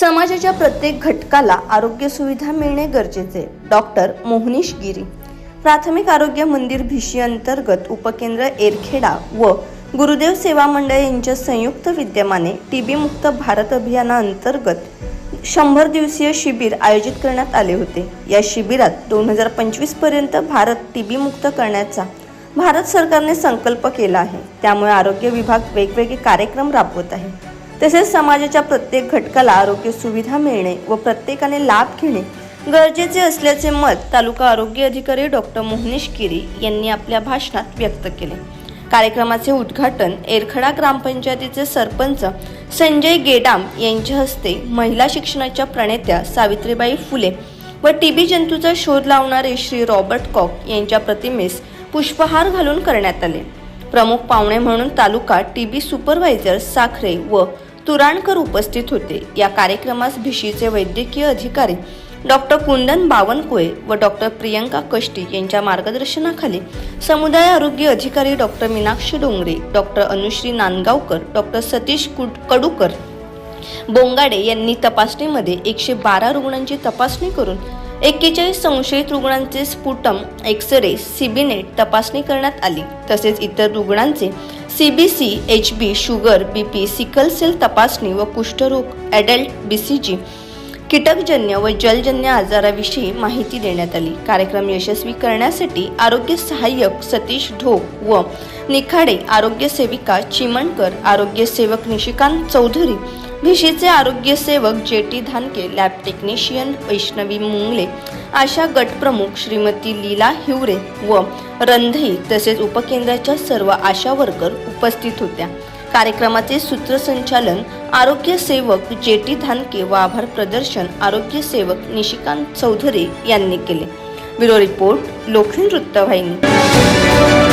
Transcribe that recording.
समाजाच्या प्रत्येक घटकाला आरोग्य सुविधा मिळणे गरजेचे. डॉक्टर मोहनीश गिरी. प्राथमिक आरोग्य मंदिर भिशी अंतर्गत उपकेंद्र एरखेडा व गुरुदेव सेवा मंडळ यांच्या संयुक्त विद्यमाने टीबी मुक्त भारत अभियानाअंतर्गत शंभर दिवसीय शिबिर आयोजित करण्यात आले होते. या शिबिरात दोन हजार पंचवीसपर्यंत भारत टीबी मुक्त करण्याचा भारत सरकारने संकल्प केला आहे. त्यामुळे आरोग्य विभाग वेगवेगळे कार्यक्रम राबवत आहे. तसेच समाजाच्या प्रत्येक घटकाला आरोग्य सुविधा मिळणे व प्रत्येकाने लाभ घेणे गरजेचे असल्याचे मत तालुका आरोग्य अधिकारी डॉक्टर मोहनीश किरी यांनी आपल्या भाषणात व्यक्त केले. कार्यक्रमाचे उद्घाटन एरखडा ग्रामपंचायतीचे सरपंच संजय गेडाम यांच्या हस्ते महिला शिक्षणाच्या प्रणेत्या सावित्रीबाई फुले व टीबी जंतूचा शोध लावणारे श्री रॉबर्ट कॉक यांच्या प्रतिमेस पुष्पहार घालून करण्यात आले. प्रमुख पाहुणे म्हणून तालुका टीबी सुपरवायझर साखरे व तुराणकर उपस्थित होते. या कार्यक्रमास भिशीचे वैद्यकीय अधिकारी डॉक्टर कुंदन बावनकुळे व डॉक्टर प्रियंका कष्टी यांच्या मार्गदर्शनाखाली समुदाय आरोग्य अधिकारी doctor Meenakshi Dongre doctor Anushree Nandgaonkar doctor Satish कुड कडूकर बोंगाडे यांनी तपासणीमध्ये एकशे बारा रुग्णांची तपासणी करून एक्केचाळीस संशयित रुग्णांचे स्फुटम एक्स रे सीबीनेट तपासणी करण्यात आली. तसेच इतर रुग्णांचे CBC H B sugar BP sickle cell तपासणी व कुष्ठरोग ॲडल्ट बीसीजी कीटकजन्य व जलजन्य आजाराविषयी माहिती देण्यात आली. कार्यक्रम यशस्वी करण्यासाठी आरोग्य सहाय्यक सतीश ढोक व निखाडे आरोग्य सेविका चिमणकर आरोग्य सेवक निशिकांत चौधरी भिशीचे आरोग्य सेवक J T Dhanke lab technician Vaishnavi Mungle Asha गटप्रमुख Shrimati Leela Hiware व रंधई तसेच उपकेंद्राच्या सर्व आशा वर्कर उपस्थित होत्या. कार्यक्रमाचे सूत्रसंचालन आरोग्य सेवक जे टी धानके व आभार प्रदर्शन आरोग्य सेवक निशिकांत चौधरी यांनी केले. ब्युरो रिपोर्ट लोखंड वृत्तवाहिनी